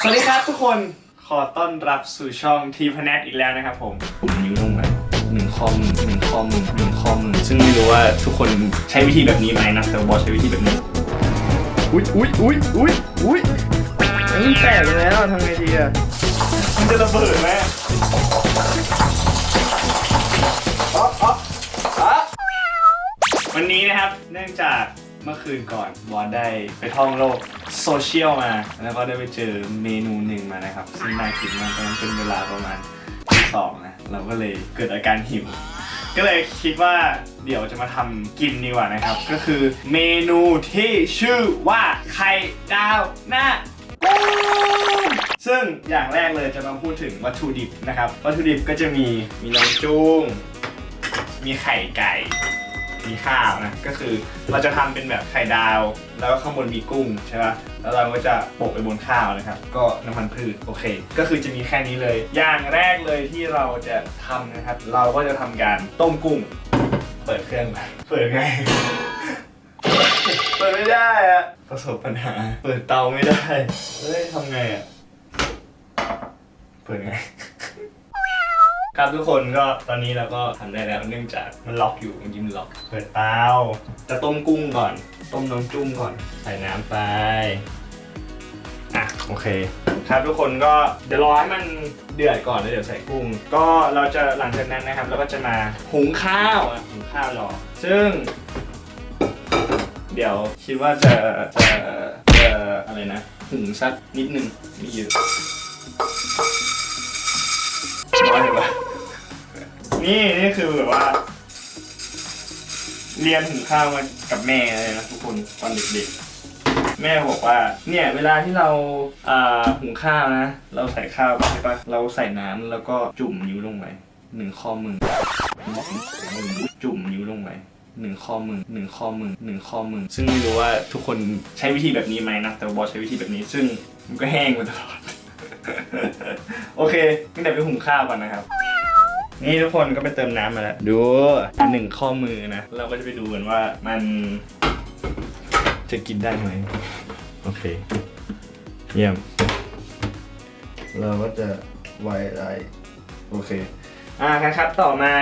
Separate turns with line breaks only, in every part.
สวัสดีครับทุกคนขอต้อนรับสู่ช่องทีพแนทอีกแล้วนะครับผมผมนิ้วลงไปหนึ่งข้อมือหนึ่งข้อมือหนึ่งข้อมือซึ่งไม่รู้ว่าทุกคนใช้วิธีแบบนี้ไหมนะแต่บอสใช้วิธีแบบนี้อุ้ยอุ้ยอุ้ยอุ้ยอุ้ยมันแตกไปแล้วทำไงดีอะมันจะระเบิดไหมอ๊ะอ๊ะอ๊ะวันนี้นะครับเนื่องจาก เมื่อคืนก่อนบอสได้ไปท่องโลกโซเชียลมา แล้วก็ได้ไปเจอเมนูหนึ่งมานะครับ ซึ่งน่ากินมากตอนนั้นเป็นเวลาประมาณที่สองนะ เราก็เลยเกิดอาการหิว ก็เลยคิดว่าเดี๋ยวจะมาทำกินดีกว่านะครับ ก็คือเมนูที่ชื่อว่าไข่ดาวหน้าปูซึ่งอย่างแรกเลยจะมาพูดถึงวัตถุดิบนะครับ วัตถุดิบก็จะมีมีน้องจุ้งมีไข่ไก่ มีข้าวนะ ก็คือเราจะทำเป็นแบบไข่ดาว แล้วก็ข้างบนมีกุ้งใช่ปะแล้วเราก็จะโปะไปบนข้าวนะครับ ก็น้ำมันพืชโอเค ก็คือจะมีแค่นี้เลย อย่างแรกเลยที่เราจะทำนะครับ เราก็จะทำการต้มกุ้ง เปิดเครื่องมาเปิดไงเปิดไม่ได้อะประสบปัญหา เปิดเตาไม่ได้เฮ้ยทำไงอะเปิดไง ครับทุกคนก็ตอนนี้เราก็ทำได้แล้วเนื่องจากมันล็อกอยู่จริงๆมันล็อก เปิดเตาจะต้มกุ้งก่อน ต้มน้ำจุ้มก่อน ใส่น้ำไป อะโอเค ครับทุกคนก็เดี๋ยวรอให้มันเดือดก่อนแล้วเดี๋ยวใส่กุ้ง ก็เราจะหลังจากนั้นนะครับเราก็จะมาหุงข้าวอะหุงข้าวรอ ซึ่ง เดี๋ยวคิดว่าจะจะจะอะไรนะหุงสักนิดนึงไม่เย นี่นี่คือแบบว่า เรียนหุงข้าวมากับแม่เลยนะทุกคนตอนเด็กๆ แม่บอกว่า เนี่ย เวลาที่เราอ่าหุงข้าวนะ เราใส่ข้าวใช่ปะเราใส่น้ำแล้วก็จุ่มนิ้วลงไปหนึ่งข้อมือจุ่มนิ้วลงไปหนึ่งข้อมือหนึ่งข้อมือหนึ่งข้อมือซึ่งไม่รู้ว่าทุกคนใช้วิธีแบบนี้ไหมนะ แต่บอสใช้วิธีแบบนี้ ซึ่งมันก็แห้งมาตลอด โอเคงั้นเดี๋ยวไปหุงข้าวก่อนนะครับ นี่ทุกคนก็ไปเติมน้ำมาแล้ว ดูหนึ่งข้อมือนะ เราก็จะไปดูกันว่ามันจะกินได้ไหมโอเค เยี่ยม เราก็จะไว้อะไรโอเค อ่าครับ ต่อมา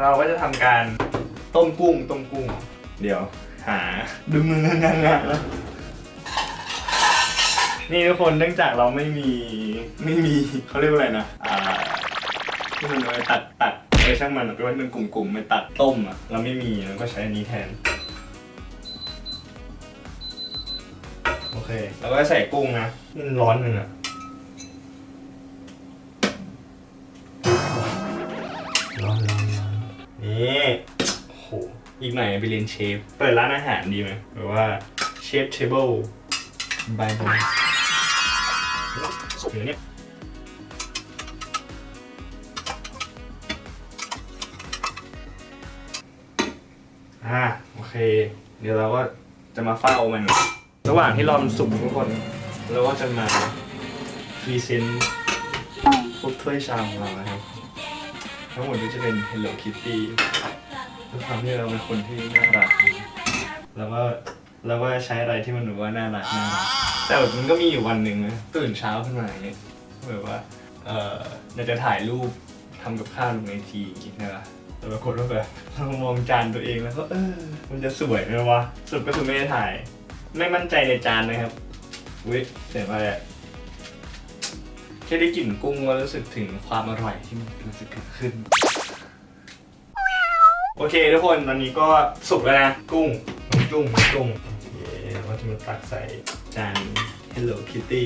เราก็จะทำการต้มกุ้ง ต้มกุ้ง เดี๋ยว หาดูมืองานงานนี่ทุกคนเนื่องจากเราไม่มีไม่มีเขาเรียกว่าอะไรนะอ่า ที่มันเอาไว้ตัดตัดเออช่างมันเอาไปไว้เป็นกลุ่มๆไปตัดต้มอะเราไม่มีเราก็ใช้อันนี้แทน โอเค แล้วก็ใส่กุ้งนะมันร้อนหนึ่งอะร้อนร้อนร้อนนี่โอ้โหอีกหน่อยไปเรียนเชฟ เปิดร้านอาหารดีไหมแบบว่าเชฟเทเบิลบายบอยเดี๋ยวนี้ อ่าโอเค เดี๋ยวเราก็จะมาเฝ้ามัน ระหว่างที่รอมันสุกทุกคน เราก็จะมาพรีเซนต์พวกถ้วยชามของเรานะครับ ทั้งหมดนี้จะเป็น Hello Kitty ด้วยความที่เราเป็นคนที่น่ารักแล้วก็แล้วก็ใช้อะไรที่มันแบบว่าน่ารักน่ารักแต่แบบมันก็มีอยู่วันหนึ่งนะตื่นเช้าขึ้นมาอย่างเงี้ยแบบว่าเอออยาจะถ่ายรูปทำกับข้าวลงในทีนะครับ แต่ปรากฏว่าแบบเรามองจานตัวเองแล้วก็เออมันจะสวยไหมวะสรุดก็คือไม่ได้ถ่าย ไม่มั่นใจในจานนะครับอุ้ยเสียงอะไรอะแค่ได้กลิ่นกุ้งก็รู้สึกถึงความอร่อยที่มันรู้สึกเกิดขึ้น โอเคทุกคนตอนนี้ก็สุกแล้วนะ กุ้งน้องจุ้งน้องจุ้งโอเคเราจะมาตักใส่จาน Hello Kitty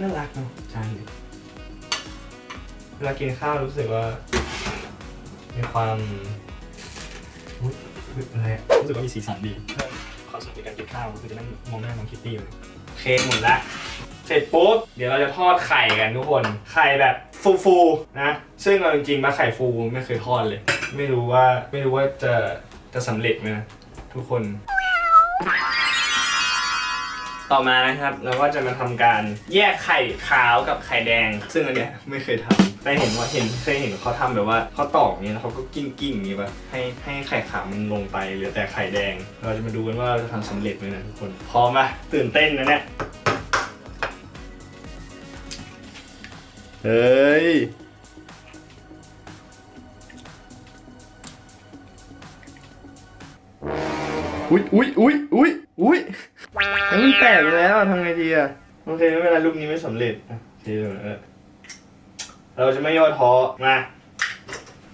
น่ารักเนาะจานนี้เวลากินข้าวรู้สึกว่า มีความอุ๊ยอุ๊ยอะไรอะรู้สึกว่ามีสีสันดีเพิ่มความสุขในการกินข้าวก็คือจะนั่งมองหน้าน้องคิตตี้เลยโอเคหมดละ เสร็จปุ๊บ เดี๋ยวเราจะทอดไข่กันทุกคน ไข่แบบฟูๆนะ ซึ่งเอาจริงๆมาไข่ฟูไม่เคยทอดเลย ไม่รู้ว่าไม่รู้ว่าจะจะสำเร็จไหมนะทุกคน ต่อมานะครับเราก็จะมาทำการแยกไข่ขาวกับไข่แดง ซึ่งอันเนี้ยไม่เคยทำ แต่เห็นว่าเห็นเคยเห็นเขาทำแบบว่าเขาตอกอย่นี้แล้วเขาก็กิ้งกิ้งอย่างนี้ป่ะให้ให้ไข่ขาวมันลงไปเหลือแต่ไข่แดง เราจะมาดูกันว่าเราจะทำสำเร็จไหมนะทุกคนพร้อมป่ะตื่นเต้นนะเนี่ยเฮ้ยอุ้ยอุ้ยอุ้ยอุ้ยอุ้ยมันแตกไปแล้วทำไงดีอะโอเคไม่เป็นไรลูกนี้ไม่สำเร็จอะโอเคเออ เราจะไม่ย่อท้อมา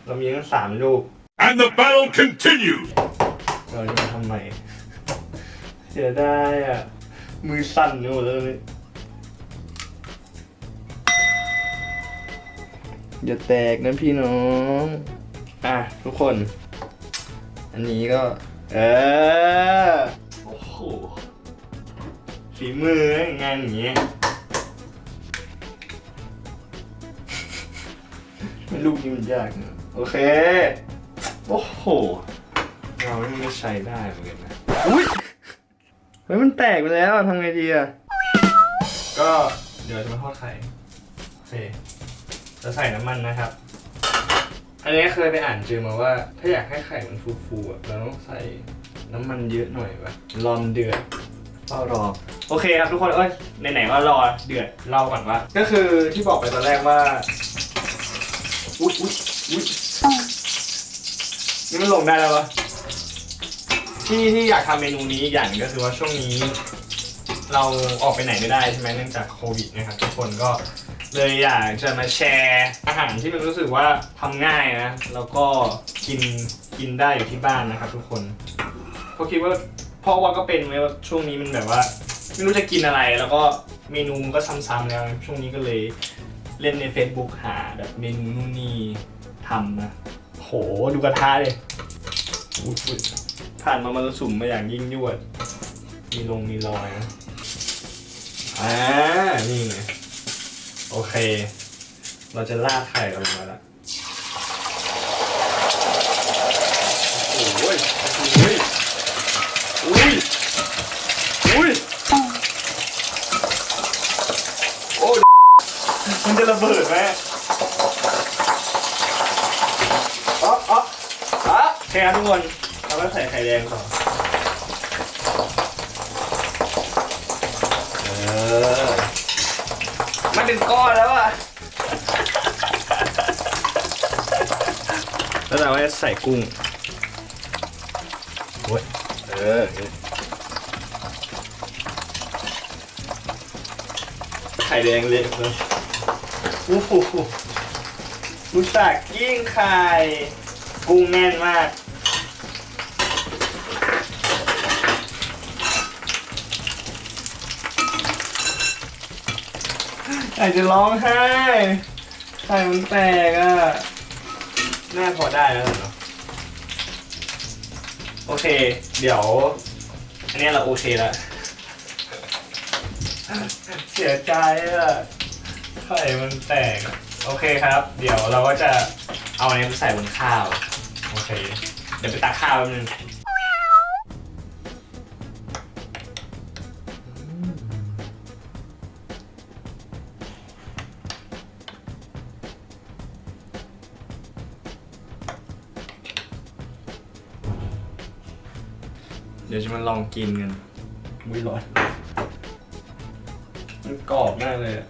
เรามีทั้งสามลูก
And the battle continues!
เราจะมาทำไมเสียดายอะ มือสั่นอยู่หมดเลย อย่าแตกนะพี่น้อง อะ ทุกคน อันนี้ก็ เออ โอ้โหฝีมืองานอย่างเงี้ย ลูกนี้มันยากนะโอเค โอ้โหเรานี่ไม่ใช้ได้เหมือนกันนะอุ้ยเฮ้ยมันแตกไปแล้วอะทำไงดีอะก็เดี๋ยวจะมาทอดไข่โอเคจะใส่น้ำมันนะครับ อันนี้เคยไปอ่านเจอมาว่า ถ้าอยากให้ไข่มันฟูๆอะเราต้องใส่น้ำมันเยอะหน่อยวะรอมนเดือดเฝ้ารอ โอเคครับทุกคนเอ้ยไหนๆว่ารอเดือดเล่าก่อนว่า ก็คือที่บอกไปตอนแรกว่า อุ๊ยอุ๊ยอุ๊ยนี่มันลงได้แล้ววะที่ที่อยากทำเมนูนี้อีกอย่างหนึ่งก็คือว่าช่วงนี้ เราออกไปไหนไม่ได้ใช่ไหมเนื่องจากโควิดนะครับทุกคนก็เลยอยากจะมาแชร์อาหารที่มันรู้สึกว่าทำง่ายนะ แล้วก็กินกินได้อยู่ที่บ้านนะครับ ทุกคนเพราะคิดว่าเพราะว่าก็เป็นไว้ว่าช่วงนี้มันแบบว่า ไม่รู้จะกินอะไรแล้วก็เมนูมันก็ซ้ำๆแล้ว ช่วงนี้ก็เลย เล่นใน Facebook หาแบบเมนูนู่นนี่ทำนะโหดูกระทะเลยอุ๊ยๆผ่านมามรสุมมาอย่างยิ่งยวด มีลงมีรอยนะอ่านี่ไงโอเค เราจะลาดไข่ลงมาละโอ้โหยอุ้ยอุ้ย อุ้ย โอ้ มันจะ ระเบิดไหมอ๋ออ๋ออ๋อโอเคครับทุกคนเราก็ใส่ไข่แดงก่อนเออมันเป็นก้อนแล้วอะแล้วเราก็จะใส่กุ้งโอ้ยเออไข่แดงเละเลย โอ้โหรู้จักยิ่งไข่กุ้งแน่นมากอยากจะร้องไห้ไข่มันแตกอะ น่าพอได้แล้วเนาะโอเค เดี๋ยว อันนี้เราโอเคแล้ว เสียใจอะ ไข่มันแตกอะโอเคครับ เดี๋ยวเราก็จะเอาอันนี้ไปใส่บนข้าว โอเค เดี๋ยวไปตักข้าวแป๊บนึงเดี๋ยวจะมาลองกินกันมุ้ยร้อนมันกรอบมากเลยอะ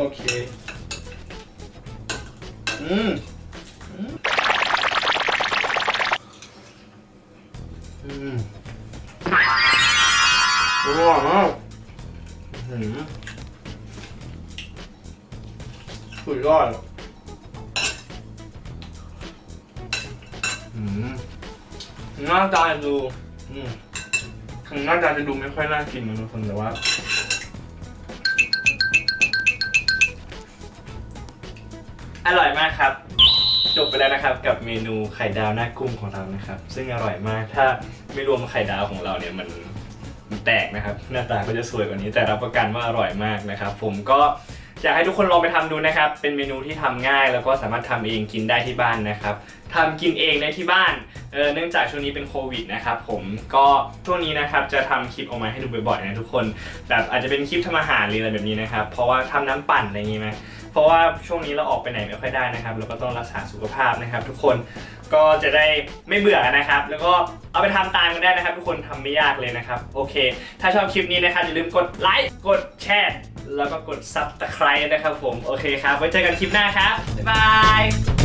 โอเคอืมอืมอืมอร่อยมากอืมสุดยอดอืมหน้าตาดูอืมถึงหน้าตาจะดูไม่ค่อยน่ากินเหมือนทุกคนแต่ว่า อร่อยมากครับ จบไปแล้วนะครับกับเมนูไข่ดาวหน้ากุ้งของเรานะครับ ซึ่งอร่อยมากถ้าไม่รวมไข่ดาวของเราเนี่ยมันมันแตกนะครับ หน้าตาก็จะสวยกว่านี้ แต่รับประกันว่าอร่อยมากนะครับ ผมก็อยากให้ทุกคนลองไปทำดูนะครับ เป็นเมนูที่ทำง่าย แล้วก็สามารถทำเองกินได้ที่บ้านนะครับทำกินเองได้ที่บ้านเออเนื่องจากช่วงนี้เป็นโควิดนะครับผมก็ช่วงนี้นะครับจะทำคลิปออกมาให้ดูบ่อยๆนะทุกคนแบบอาจจะเป็นคลิปทำอาหารหรืออะไรแบบนี้นะครับ เพราะว่าทำน้ำปั่นอะไรอย่างงี้ไหม เพราะว่าช่วงนี้เราออกไปไหนไม่ค่อยได้นะครับเราก็ต้องรักษาสุขภาพนะครับ ทุกคนก็จะได้ไม่เบื่อนะครับ แล้วก็เอาไปทำตามกันได้นะครับ ทุกคนทำไม่ยากเลยนะครับ โอเค ถ้าชอบคลิปนี้นะครับอย่าลืมกดไลค์กดแชร์แล้วก็กดซับสไคร b e นะครับผม โอเคครับ ไว้เจอกันคลิปหน้าครับ บ๊ายบาย